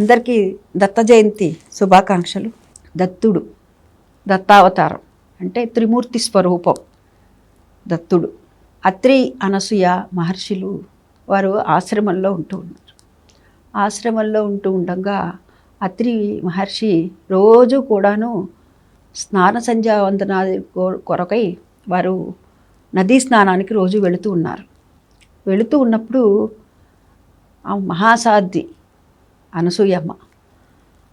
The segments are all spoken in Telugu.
అందరికీ దత్త జయంతి శుభాకాంక్షలు. దత్తుడు దత్తావతారం అంటే త్రిమూర్తి స్వరూపం. దత్తుడు అత్రి అనసూయ మహర్షులు వారు ఆశ్రమంలో ఉంటూ ఉన్నారు. ఆశ్రమంలో ఉంటూ ఉండగా అత్రి మహర్షి రోజు కూడాను స్నాన సంధ్యావందనాది కొ- కొరకై వారు నదీ స్నానానికి రోజు వెళుతూ ఉన్నారు. వెళుతూ ఉన్నప్పుడు ఆ మహాసాధ్వి అనసూయమ్మ.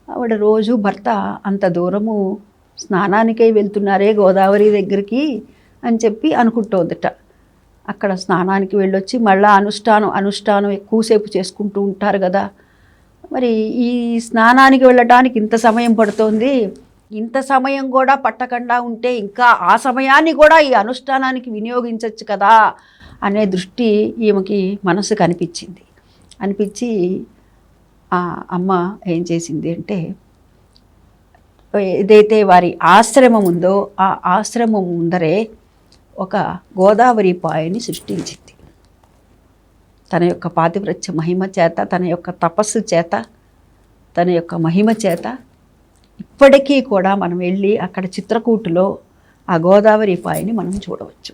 ఆవిడ రోజు భర్త అంత దూరము స్నానానికై వెళ్తున్నారే గోదావరి దగ్గరికి అని చెప్పి అనుకుంటోందట. అక్కడ స్నానానికి వెళ్ళొచ్చి మళ్ళా అనుష్ఠానం అనుష్ఠానం ఎక్కువసేపు చేసుకుంటూ ఉంటారు కదా. మరి ఈ స్నానానికి వెళ్ళటానికి ఇంత సమయం పడుతోంది. ఇంత సమయం కూడా పట్టకుండా ఉంటే ఇంకా ఆ సమయాన్ని కూడా ఈ అనుష్ఠానానికి వినియోగించవచ్చు కదా అనే దృష్టి ఈమెకి మనసు కనిపించింది అనిపించి ఆ అమ్మ ఏం చేసింది అంటే ఏదైతే వారి ఆశ్రమం ఉందో ఆ ఆశ్రమం ముందరే ఒక గోదావరి పాయని సృష్టించింది. తన యొక్క పాతివ్రత్య మహిమ చేత తన యొక్క తపస్సు చేత తన యొక్క మహిమ చేత ఇప్పటికీ కూడా మనం వెళ్ళి అక్కడ చిత్రకూటులో ఆ గోదావరి పాయని మనం చూడవచ్చు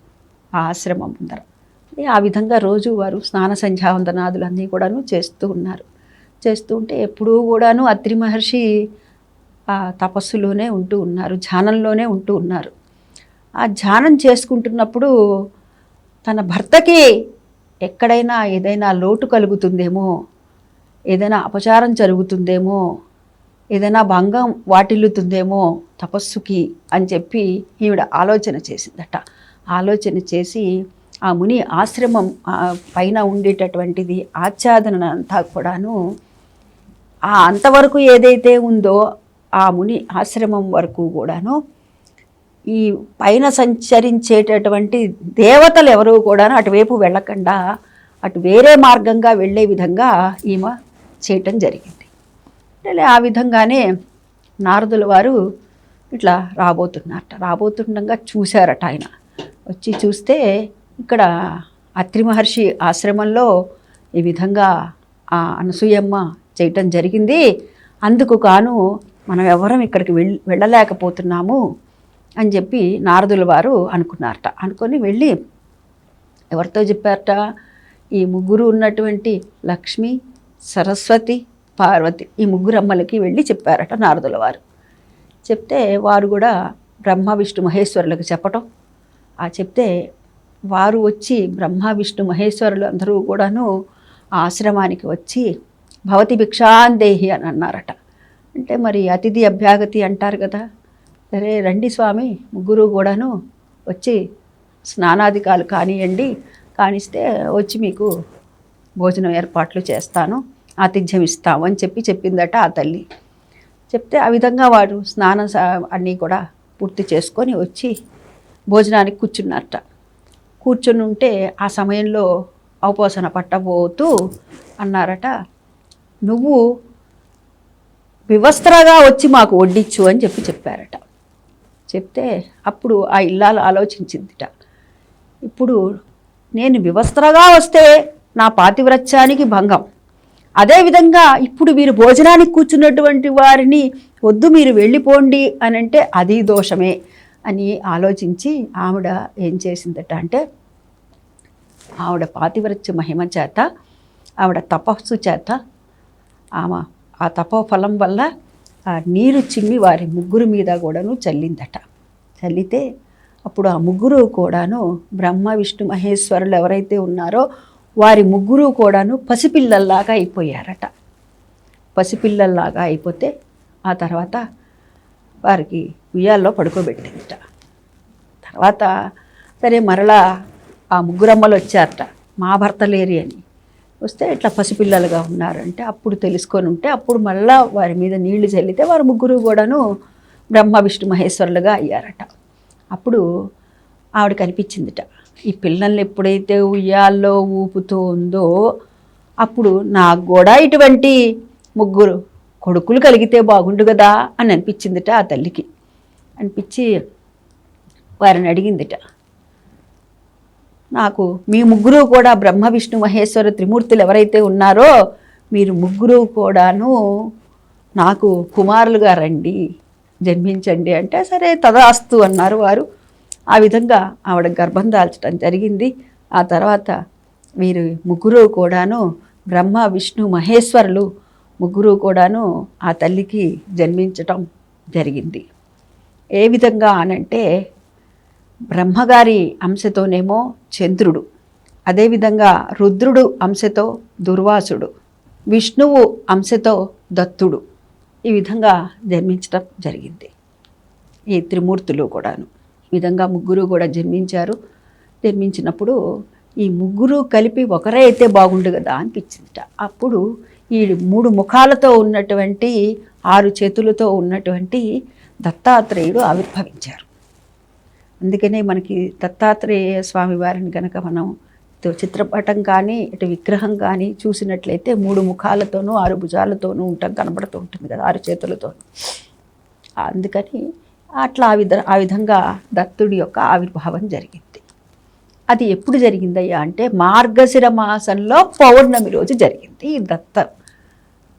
ఆ ఆశ్రమం ముందర. ఆ విధంగా రోజు వారు స్నాన సంధ్యావందనాదులన్నీ కూడాను చేస్తూ ఉన్నారు. చేస్తూ ఉంటే ఎప్పుడూ కూడాను అత్రి మహర్షి ఆ తపస్సులోనే ఉంటూ ఉన్నారు ధ్యానంలోనే ఉంటూ ఉన్నారు. ఆ ధ్యానం చేసుకుంటున్నప్పుడు తన భర్తకి ఎక్కడైనా ఏదైనా లోటు కలుగుతుందేమో ఏదైనా అపచారం జరుగుతుందేమో ఏదైనా భంగం వాటిల్లుతుందేమో తపస్సుకి అని చెప్పి ఈవిడ ఆలోచన చేసిందట. ఆలోచన చేసి ఆ ముని ఆశ్రమం పైన ఉండేటటువంటిది ఆచ్ఛాదన అంతా కూడాను ఆ అంతవరకు ఏదైతే ఉందో ఆ ముని ఆశ్రమం వరకు కూడాను ఈ పైన సంచరించేటటువంటి దేవతలు ఎవరు కూడాను అటువైపు వెళ్ళకుండా అటు వేరే మార్గంగా వెళ్ళే విధంగా ఈమె చేయటం జరిగింది. అంటే ఆ విధంగానే నారదుల వారు ఇట్లా రాబోతున్నారట. రాబోతుండగా చూశారట ఆయన. వచ్చి చూస్తే ఇక్కడ అత్రి మహర్షి ఆశ్రమంలో ఈ విధంగా ఆ అనసూయమ్మ చేయటం జరిగింది. అందుకు కాను మనం ఎవరం ఇక్కడికి వెళ్ వెళ్ళలేకపోతున్నాము అని చెప్పి నారదుల వారు అనుకున్నారట. అనుకొని వెళ్ళి ఎవరితో చెప్పారట? ఈ ముగ్గురు ఉన్నటువంటి లక్ష్మి సరస్వతి పార్వతి ఈ ముగ్గురు అమ్మలకి వెళ్ళి చెప్పారట నారదుల వారు. చెప్తే వారు కూడా బ్రహ్మ విష్ణు మహేశ్వరులకు చెప్పటం. ఆ చెప్తే వారు వచ్చి బ్రహ్మ విష్ణు మహేశ్వరులు అందరూ కూడాను ఆశ్రమానికి వచ్చి భవతి భిక్షాందేహి అని అన్నారట. అంటే మరి అతిథి అభ్యాగతి అంటారు కదా. సరే రండి స్వామి ముగ్గురు కూడాను వచ్చి స్నానాధికాలు కానియండి. కానిస్తే వచ్చి మీకు భోజనం ఏర్పాట్లు చేస్తాను ఆతిథ్యం ఇస్తాము అని చెప్పి చెప్పిందట ఆ తల్లి. చెప్తే ఆ విధంగా వాడు స్నానం అన్నీ కూడా పూర్తి చేసుకొని వచ్చి భోజనానికి కూర్చున్నారట. కూర్చుని ఉంటే ఆ సమయంలో అవపోసన పట్టబోతూ అన్నారట నువ్వు వివస్త్రగా వచ్చి మాకు వడ్డించు అని చెప్పి చెప్పారట. చెప్తే అప్పుడు ఆ ఇల్లాలు ఆలోచించిందిట. ఇప్పుడు నేను వివస్త్రగా వస్తే నా పాతివ్రత్యానికి భంగం. అదేవిధంగా ఇప్పుడు మీరు భోజనానికి కూర్చున్నటువంటి వారిని వద్దు మీరు వెళ్ళిపోండి అని అంటే అది దోషమే అని ఆలోచించి ఆవిడ ఏం చేసిందట అంటే ఆవిడ పాతివ్రత్య మహిమ చేత ఆవిడ తపస్సు చేత ఆమె ఆ తపోఫలం వల్ల ఆ నీరు చిమ్మి వారి ముగ్గురు మీద కూడాను చల్లిందట. చల్లితే అప్పుడు ఆ ముగ్గురు కూడాను బ్రహ్మ విష్ణు మహేశ్వరులు ఎవరైతే ఉన్నారో వారి ముగ్గురు కూడాను పసిపిల్లల్లాగా అయిపోయారట. పసిపిల్లల్లాగా అయిపోతే ఆ తర్వాత వారికి ఉయ్యాల్లో పడుకోబెట్టిందట. తర్వాత సరే మరలా ఆ ముగ్గురమ్మలు వచ్చారట మా భర్త లేరి అని. వస్తే ఇట్లా పసిపిల్లలుగా ఉన్నారంటే అప్పుడు తెలుసుకొని ఉంటే అప్పుడు మళ్ళా వారి మీద నీళ్ళు చల్లితే వారు ముగ్గురు కూడాను బ్రహ్మ విష్ణు మహేశ్వరులుగా అయ్యారట. అప్పుడు ఆవిడ కనిపించిందిట. ఈ పిల్లల్ని ఎప్పుడైతే ఉయ్యాల్లో ఊపుతూ ఉందో అప్పుడు నాకు కూడా ఇటువంటి ముగ్గురు కొడుకులు కలిగితే బాగుండు కదా అని అనిపించిందిట ఆ తల్లికి. అనిపించి వారిని అడిగిందిట. నాకు మీ ముగ్గురు కూడా బ్రహ్మ విష్ణు మహేశ్వర త్రిమూర్తులు ఎవరైతే ఉన్నారో మీరు ముగ్గురు కూడాను నాకు కుమారులుగా రండి జన్మించండి అంటే సరే తదాస్తు అన్నారు వారు. ఆ విధంగా ఆవిడ గర్భం దాల్చడం జరిగింది. ఆ తర్వాత వీరు ముగ్గురు కూడాను బ్రహ్మ విష్ణు మహేశ్వరులు ముగ్గురు కూడాను ఆ తల్లికి జన్మించటం జరిగింది. ఏ విధంగా అనంటే బ్రహ్మగారి అంశతోనేమో చంద్రుడు. అదేవిధంగా రుద్రుడు అంశతో దుర్వాసుడు. విష్ణువు అంశతో దత్తుడు. ఈ విధంగా జన్మించడం జరిగింది. ఈ త్రిమూర్తులు కూడాను. ఈ విధంగా ముగ్గురు కూడా జన్మించారు. జన్మించినప్పుడు ఈ ముగ్గురు కలిపి ఒకరే అయితే బాగుండు కదా అనిపించిందిట. అప్పుడు ఈ మూడు ముఖాలతో ఉన్నటువంటి ఆరు చేతులతో ఉన్నటువంటి దత్తాత్రేయుడు ఆవిర్భవించారు. అందుకనే మనకి దత్తాత్రేయ స్వామి వారిని కనుక మనం చిత్రపటం కానీ ఇటు విగ్రహం కానీ చూసినట్లయితే మూడు ముఖాలతోనూ ఆరు భుజాలతోనూ ఉంటాం కనబడుతూ ఉంటుంది కదా ఆరు చేతులతో అందుకని అట్లా ఆ విధ ఆ విధంగా దత్తుడి యొక్క ఆవిర్భావం జరిగింది. అది ఎప్పుడు జరిగిందయ్యా అంటే మార్గశిర మాసంలో పౌర్ణమి రోజు జరిగింది ఈ దత్త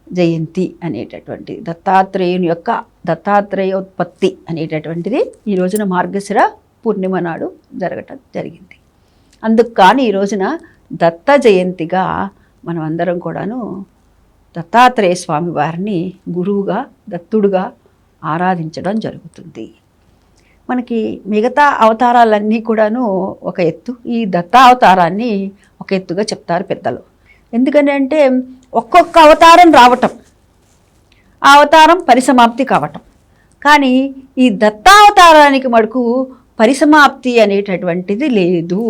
జయంతి అనేటటువంటి దత్తాత్రేయుని యొక్క దత్తాత్రేయోత్పత్తి అనేటటువంటిది ఈ రోజున మార్గశిర పూర్ణిమ నాడు జరగటం జరిగింది. అందుకు కానీ ఈ రోజున దత్త జయంతిగా మనం అందరం కూడాను దత్తాత్రేయ స్వామి వారిని గురువుగా దత్తుడుగా ఆరాధించడం జరుగుతుంది. మనకి మిగతా అవతారాలన్నీ కూడాను ఒక ఎత్తు. ఈ దత్తావతారాన్ని ఒక ఎత్తుగా చెప్తారు పెద్దలు. ఎందుకని అంటే ఒక్కొక్క అవతారం రావటం. ఆ అవతారం పరిసమాప్తి కావటం. కానీ ఈ దత్తావతారానికి మటుకు పరిసమాప్తి అనేటటువంటిది లేదు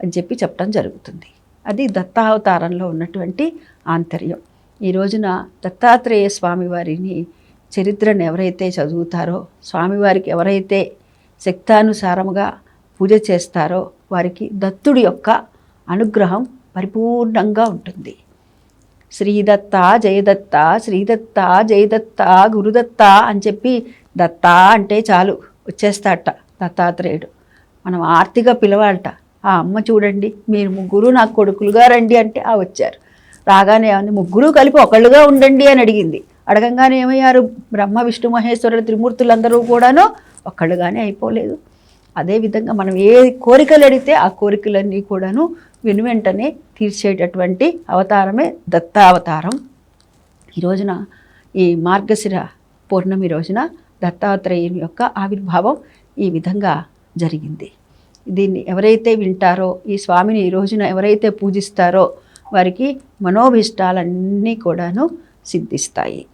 అని చెప్పి చెప్పడం జరుగుతుంది. అది దత్తావతారంలో ఉన్నటువంటి ఆంతర్యం. ఈ రోజున దత్తాత్రేయ స్వామివారిని చరిత్రను ఎవరైతే చదువుతారో స్వామివారికి ఎవరైతే శక్తానుసారముగా పూజ చేస్తారో వారికి దత్తుడి యొక్క అనుగ్రహం పరిపూర్ణంగా ఉంటుంది. శ్రీదత్త జయదత్త శ్రీదత్త జయదత్త గురుదత్త అని చెప్పి దత్త అంటే చాలు వచ్చేస్తాట. దత్తాత్రేయుడు. మనం ఆర్తిగా పిలవాలట. ఆ అమ్మ చూడండి మీరు ముగ్గురు నాకు కొడుకులుగా రండి అంటే ఆ వచ్చారు. రాగానే ఏమంది ముగ్గురు కలిపి ఒకళ్ళుగా ఉండండి అని అడిగింది. అడగంగానే ఏమయ్యారు? బ్రహ్మ విష్ణు మహేశ్వరుడు త్రిమూర్తులందరూ కూడాను ఒక్కళ్ళుగానే అయిపోలేదు. అదేవిధంగా మనం ఏ కోరికలు అడిగితే ఆ కోరికలన్నీ కూడాను వెనువెంటనే తీర్చేటటువంటి అవతారమే దత్తావతారం. ఈ రోజున ఈ మార్గశిర పౌర్ణమి రోజున దత్తాత్రేయుని యొక్క ఆవిర్భావం ఈ విధంగా జరిగింది. దీన్ని ఎవరైతే వింటారో ఈ స్వామిని ఈ రోజున ఎవరైతే పూజిస్తారో వారికి మనోభీష్టాలన్నీ కూడాను సిద్ధిస్తాయి.